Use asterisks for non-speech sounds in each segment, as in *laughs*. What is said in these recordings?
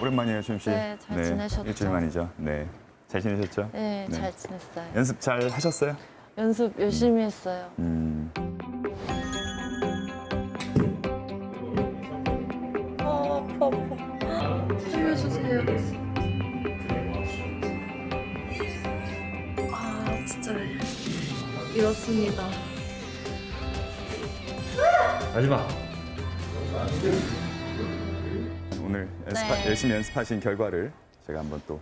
오랜만이에요, 준 씨. 네, 잘 지내셨죠? 일주일 만이죠. 네. 잘 지내셨죠? 네, 네. 잘 지냈어요. 연습 잘 하셨어요? 연습 열심히 했어요. 음. 아, 아파, 아파. 살려주세요. 아, 진짜. 이렇습니다. 마지막. 오늘 연습 네. 열심히 연습하신 결과를 제가 한번 또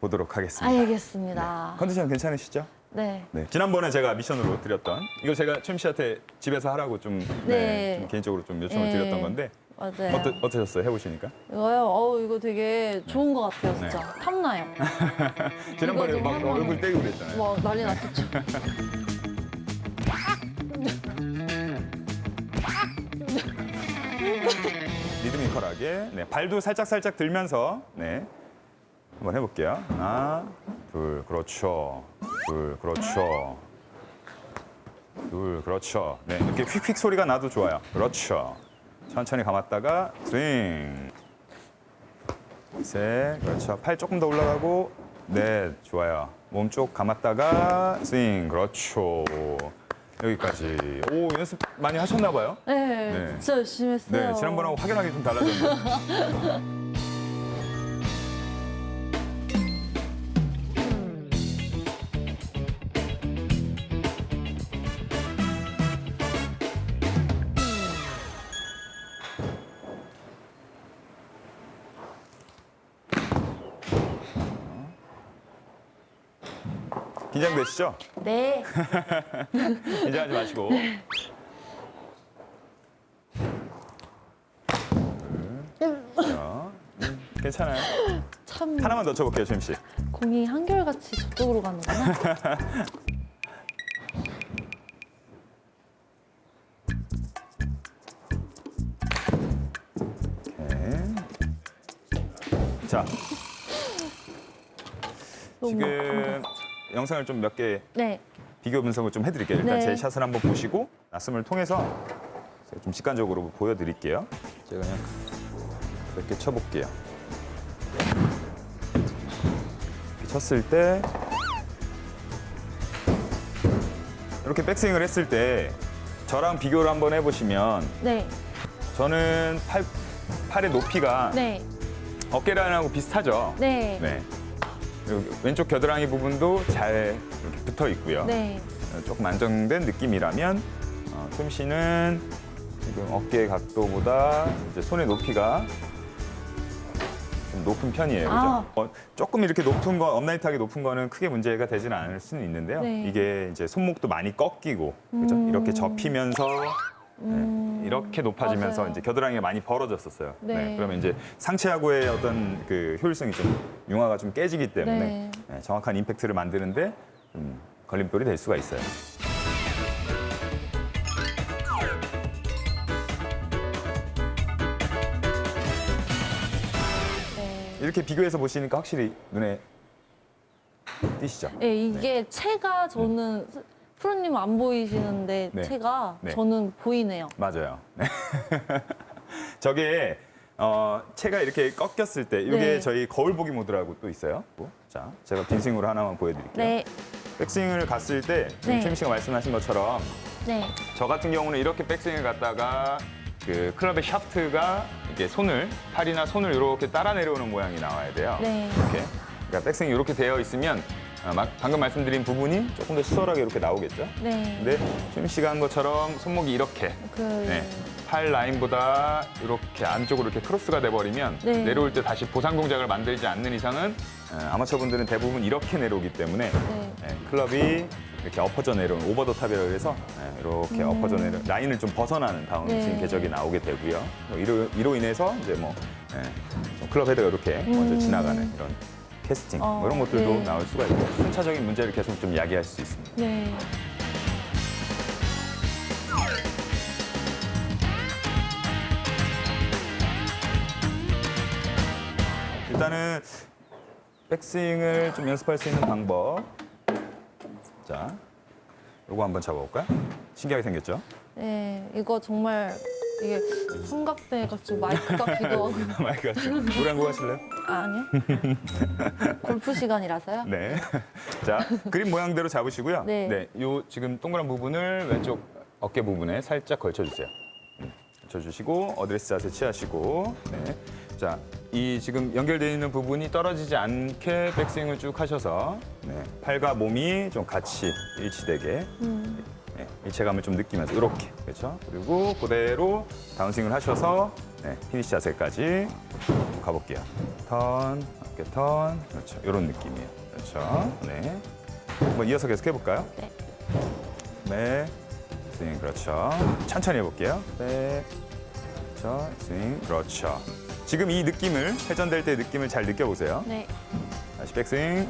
보도록 하겠습니다. 알겠습니다. 컨디션 괜찮으시죠? 네. 네. 지난번에 제가 미션으로 드렸던 이거 제가 춘 씨한테 집에서 하라고 좀, 네, 네. 좀 개인적으로 좀 요청을 네. 드렸던 건데 맞아요. 어떠, 어떠셨어요? 해보시니까? 이거요? 어우, 이거 되게 좋은 것 같아요, 진짜. 탐나요. *laughs* 지난번에 이거 좀막 얼굴 떼고 그랬잖아요. 뭐, 난리 났었죠. *laughs* 리드미컬하게 네, 발도 살짝 살짝 들면서 네 한번 해볼게요. 하나, 둘, 그렇죠. 둘, 그렇죠. 둘, 그렇죠. 네, 이렇게 휙휙 소리가 나도 좋아요. 그렇죠. 천천히 감았다가 스윙. 셋, 그렇죠. 팔 조금 더 올라가고 넷, 좋아요. 몸쪽 감았다가 스윙, 그렇죠. 여기까지. 오, 연습 많이 하셨나 봐요. 네, 네. 진짜 열심히 했어요. 네, 지난번하고 확연하게 좀 달라졌네요. *laughs* 긴장되시죠? 네. *laughs* 긴장하지 마시고. 자, 음, 괜찮아요. 참 하나만 더 쳐볼게요, jem 씨. 공이 한결같이 저쪽으로 가는구나. *laughs* 네. 자, 너무 지금 영상을 좀 몇 개 네. 비교 분석을 좀 해드릴게요. 일단 네. 제 샷을 한번 보시고 낯섦을 통해서 제가 좀 직관적으로 보여드릴게요. 제가 그냥 몇 개 쳐볼게요. 이렇게 쳤을 때 이렇게 백스윙을 했을 때 저랑 비교를 한번 해보시면 네. 저는 팔, 팔의 높이가 네. 어깨라인하고 비슷하죠. 네. 네. 그리고 왼쪽 겨드랑이 부분도 잘 이렇게 붙어 있고요. 네. 어, 조금 안정된 느낌이라면 어, 톰 씨는 지금 어깨 각도보다 이제 손의 높이가 좀 높은 편이에요. 그죠? 아. 어, 조금 이렇게 높은 거, 업라이트하게 높은 거는 크게 문제가 되지는 않을 수는 있는데요. 네. 이게 이제 손목도 많이 꺾이고, 그죠? 음. 이렇게 접히면서 네, 음, 이렇게 높아지면서 맞아요. 이제 겨드랑이가 많이 벌어졌었어요. 네. 그러면 이제 상체하고의 어떤 그 효율성이 좀 융화가 좀 깨지기 때문에 네. 네, 정확한 임팩트를 만드는데 좀 걸림돌이 될 수가 있어요. 네. 이렇게 비교해서 보시니까 확실히 눈에 띄시죠? 네, 이게 채가 저는 프로님 안 보이시는데 네. 채가 네. 저는 보이네요. 맞아요. 네. *laughs* 저게 어, 채가 이렇게 꺾였을 때 이게 네. 저희 거울 보기 모드라고 또 있어요. 자, 제가 빈스윙으로 하나만 보여드릴게요. 네. 백스윙을 갔을 때 지금 네. 최민 씨가 말씀하신 것처럼 네. 저 같은 경우는 이렇게 백스윙을 갔다가 그 클럽의 샤프트가 이렇게 손을 팔이나 손을 이렇게 따라 내려오는 모양이 나와야 돼요. 네. 이렇게 그러니까 백스윙이 이렇게 되어 있으면 아, 막 방금 말씀드린 부분이 조금 더 수월하게 이렇게 나오겠죠. 네. 근데 최민 씨가 한 것처럼 손목이 이렇게 그 네. 팔 라인보다 이렇게 안쪽으로 이렇게 크로스가 돼버리면 네. 내려올 때 다시 보상 동작을 만들지 않는 이상은 어, 아마추어 분들은 대부분 이렇게 내려오기 때문에 네. 네, 클럽이 이렇게 엎어져 내려오는 오버 더 탑이라고 해서 네, 이렇게 엎어져 내려 라인을 좀 벗어나는 다운 음. 네. 스윙 궤적이 나오게 되고요. 뭐 이로, 이로 인해서 이제 뭐 네, 좀 클럽 헤드가 이렇게 먼저 음. 지나가는 이런 캐스팅 어, 뭐 이런 것들도 네. 나올 수가 있고 순차적인 문제를 계속 좀 야기할 수 있습니다. 네. 일단은 백스윙을 좀 연습할 수 있는 방법. 자, 요거 한번 잡아볼까요? 신기하게 생겼죠? 네. 이거 정말 이게 삼각대 같이 마이크 같기도 하고. 마이크 같이. 노래 한곡 하실래요? 아, 아니요. *laughs* 골프 시간이라서요. 네. 자, 그림 모양대로 잡으시고요. 네. 요 지금 동그란 부분을 왼쪽 어깨 부분에 살짝 걸쳐주세요. 음, 걸쳐주시고 어드레스 자세 취하시고. 네. 자, 이 지금 연결되어 있는 부분이 떨어지지 않게 백스윙을 쭉 하셔서 네. 팔과 몸이 좀 같이 일치되게 음. 네, 일체감을 좀 느끼면서 이렇게 그렇죠. 그리고 그대로 다운스윙을 하셔서 네, 피니시 자세까지 가볼게요. 턴, 어깨 턴, 그렇죠. 이런 느낌이에요. 그렇죠. 네. 한번 이어서 계속 해볼까요? 네. 네. 스윙 그렇죠. 천천히 해볼게요. 네. 그렇죠. 스윙 그렇죠. 지금 이 느낌을 회전될 때 느낌을 잘 느껴보세요. 네. 다시 백스윙.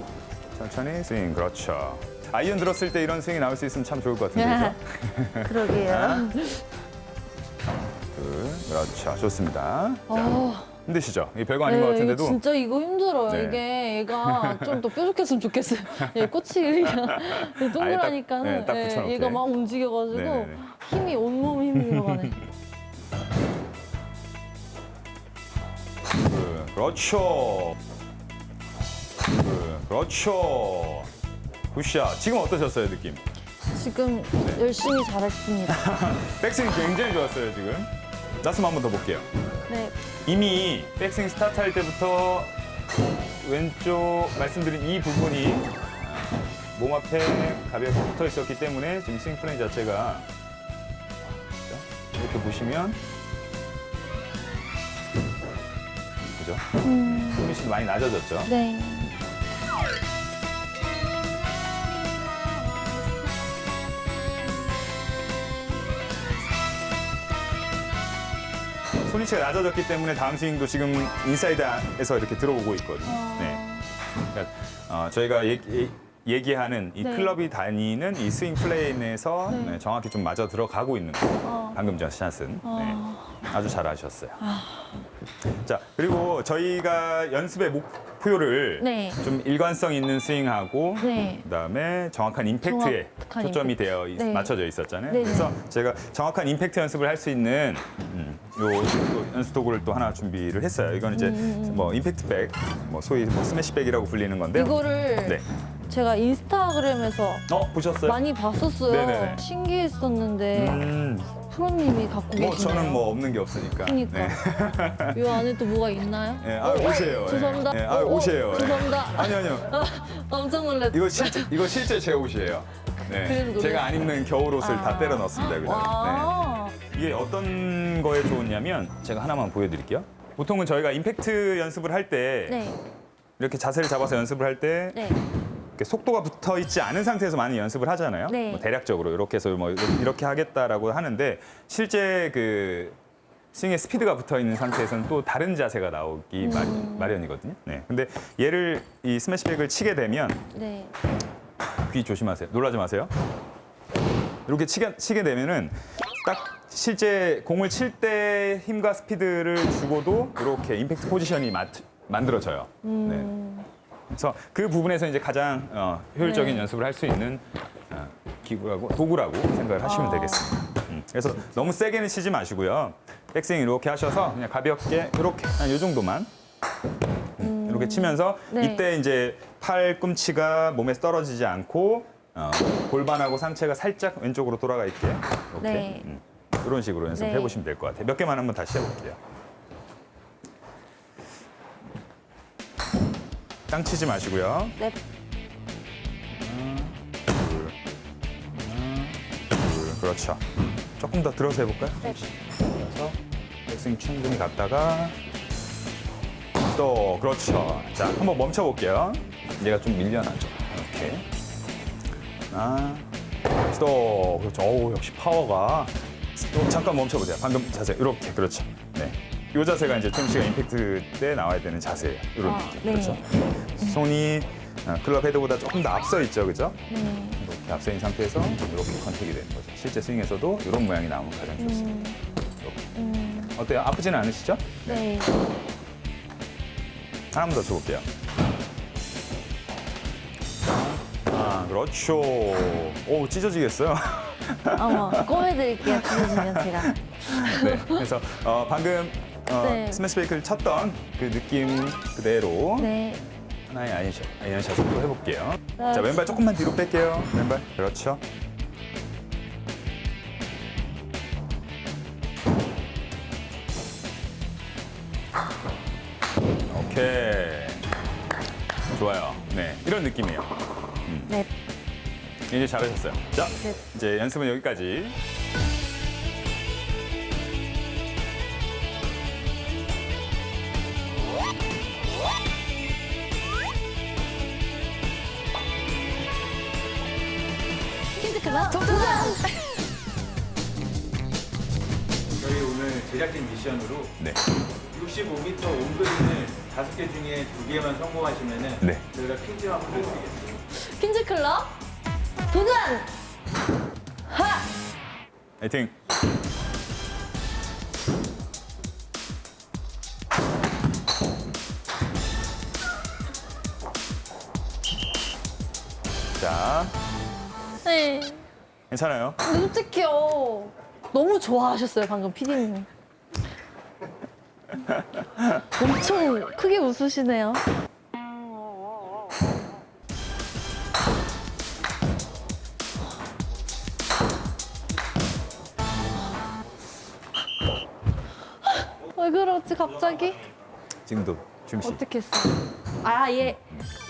천천히 스윙 그렇죠. 아이언 들었을 때 이런 스윙이 나올 수 있으면 참 좋을 것 같은데 그렇죠? 그러게요. *laughs* 둘, 그렇죠. 좋습니다. 아, 힘드시죠? 이 별거 아닌 것 네, 같은데도 이거 진짜 이거 힘들어요. 네. 이게 얘가 좀 더 뾰족했으면 좋겠어요. 얘 꽃이 그냥 *laughs* 동그라니까는 네, 딱 예, 붙여놓게. 얘가 막 움직여가지고 네네네. 힘이 온몸 힘이 들어가네. 그, 그렇죠. 그, 그렇죠. 굿샷. 지금 어떠셨어요, 느낌? 지금 네. 열심히 잘했습니다. *laughs* 백스윙 굉장히 좋았어요, 지금. 나스만 한번 더 볼게요. 네. 이미 백스윙 스타트 할 때부터 왼쪽 말씀드린 이 부분이 몸 앞에 가볍게 붙어 있었기 때문에 지금 스윙 플레이 자체가 이렇게 보시면 그죠? 음, 피니시 많이 낮아졌죠? 네. 손위치가 낮아졌기 때문에 다음 스윙도 지금 인사이드에서 이렇게 들어오고 있거든요. 어. 네. 그러니까 어, 저희가 얘기, 하는 이 네. 클럽이 다니는 이 스윙 플레인에서 네. 네, 정확히 좀 맞아 들어가고 있는 거예요. 어. 방금 전 샷은 어. 네, 아주 잘하셨어요. 자 그리고 저희가 연습의 목표를 네. 좀 일관성 있는 스윙하고 네. 그다음에 정확한 임팩트에 정확한 초점이 임팩트. 되어 있- 네. 맞춰져 있었잖아요. 네네. 그래서 제가 정확한 임팩트 연습을 할 수 있는 음, 요, 도구를 또 하나 준비를 했어요. 이건 이제 음. 뭐 임팩트 백, 뭐 소위 뭐 스매시백이라고 불리는 건데요. 이거를 네. 제가 인스타그램에서 어 보셨어요? 많이 봤었어요. 네네네. 신기했었는데 음, 프로님이 갖고 뭐 계시네요. 저는 뭐 없는 게 없으니까. 그러니까. 네. *laughs* 이 안에 또 뭐가 있나요? 네, 아 옷이에요. 죄송합니다. 네, 아 어, 어, 옷이에요. 네. 죄송합니다. 아니요 아니요. *laughs* 깜짝 놀랐어요. 이거 실제 이거 실제 제 옷이에요. 네. 놀랐어요. 제가 안 입는 겨울 옷을 다 아. 때려 넣었습니다. 그냥. 네. 와. 이게 어떤 거에 좋으냐면 제가 하나만 보여드릴게요. 보통은 저희가 임팩트 연습을 할 때 네. 이렇게 자세를 잡아서 연습을 할때 네. 이렇게 속도가 붙어 있지 않은 상태에서 많이 연습을 하잖아요. 네. 뭐 대략적으로 이렇게 해서 뭐 이렇게 하겠다라고 하는데 실제 그 스윙에 스피드가 붙어 있는 상태에서는 또 다른 자세가 나오기 마- 음. 마련이거든요. 네. 근데 얘를 이 스매시백을 치게 되면 네. 귀 조심하세요. 놀라지 마세요. 이렇게 치게, 치게 되면은 딱 실제 공을 칠 때 힘과 스피드를 주고도 이렇게 임팩트 포지션이 맞, 만들어져요. 네. 음. 그래서 그 부분에서 이제 가장 어, 효율적인 네. 연습을 할 수 있는 어, 기구라고 도구라고 생각을 하시면 아. 되겠습니다. 음, 그래서 너무 세게는 치지 마시고요. 백스윙 이렇게 하셔서 그냥 가볍게 이렇게 한 이 정도만 음, 이렇게 치면서 네. 이때 이제 팔꿈치가 몸에서 떨어지지 않고 어, 골반하고 상체가 살짝 왼쪽으로 돌아가 있게 이렇게 네. 음, 이런 식으로 연습해 네. 보시면 될 것 같아요. 몇 개만 한번 다시 해볼게요. 땅 치지 마시고요. 네. 둘, 그렇죠. 조금 더 들어서 해볼까요? 네. 들어서 백스윙 충분히 갔다가 또 그렇죠. 자, 한번 멈춰 볼게요. 얘가 좀 밀려나죠. 이렇게. 하나, 또 그렇죠. 어우 역시 파워가. 또 잠깐 멈춰 보세요. 방금 자세 이렇게 그렇죠. 네. 이 자세가 이제 톰 씨가 임팩트 때 나와야 되는 자세예요. 이런 아, 느낌. 네. 그렇죠. 손이 어, 클럽 헤드보다 조금 더 앞서 있죠, 그죠? 네. 이렇게 앞서 있는 상태에서 이렇게 컨택이 되는 거죠. 실제 스윙에서도 이런 모양이 나오면 가장 좋습니다. 음. 이렇게. 음. 어때요? 아프지는 않으시죠? 네. 하나만 더 줘볼게요. 아, 그렇죠. 오, 찢어지겠어요? *laughs* 아마 꺼내드릴게요. 찢어지면 제가. 네, 그래서 어, 방금 어, 네. 스매시 베이크를 쳤던 그 느낌 그대로 네. 하나의 아이언샷, 아이언샷을 또 해볼게요. 네. 자, 왼발 조금만 뒤로 뺄게요. 왼발. 그렇죠. 오케이. 좋아요. 네, 이런 느낌이에요. 네. 이제 잘하셨어요. 자, 네. 이제 연습은 여기까지. 힌트 클럽 도전! 저희 오늘 제작진 미션으로 네. 65m 옹그린을 다섯 개 중에 두 개만 성공하시면은 네. 저희가 퀴즈 한 푼을 드리겠습니다. 퀸즈 클럽 도전! 하! 화이팅. 자, 네. 괜찮아요? 근데 솔직히요. 너무 좋아하셨어요, 방금 피디님. 엄청 크게 웃으시네요. 왜 그러지, 갑자기? 지금도 준비 씨. 어떻게 했어요? 아, 예.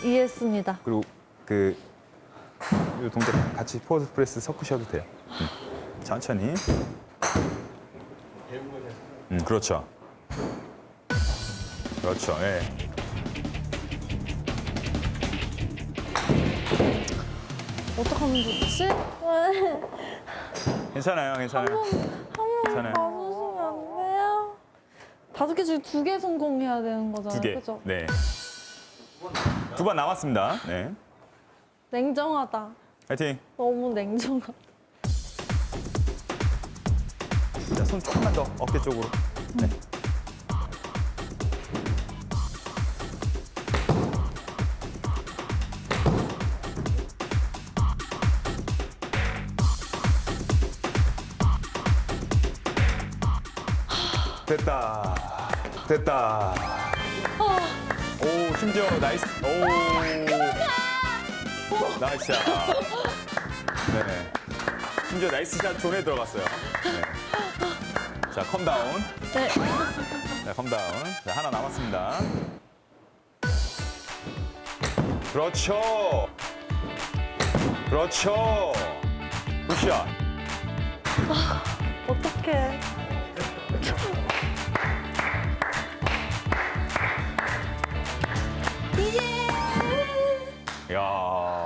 이해했습니다. 그리고 그, 이 동작 같이 포즈 프레스 섞으셔도 돼요. 음. 천천히. 음, 그렇죠. 그렇죠. 예. 어떡하면 좋지? *laughs* 괜찮아요, 괜찮아요. 한번 괜찮아요. 다섯 개 중에 두 개 성공해야 되는 거잖아요. 두 개. 그죠? 네. 두 번 남았습니다. 네. 냉정하다. 화이팅. 너무 냉정하다. 자, 손 조금만 더 어깨 쪽으로. 네. 됐다. 됐다. 오, 심지어 나이스. 오. 나이스 샷. 네. 심지어 나이스 샷 존에 들어갔어요. 네. 자, 컴다운. 네. 자, 컴다운. 자, 하나 남았습니다. 그렇죠. 그렇죠. 굿샷. 어떡해. 呀。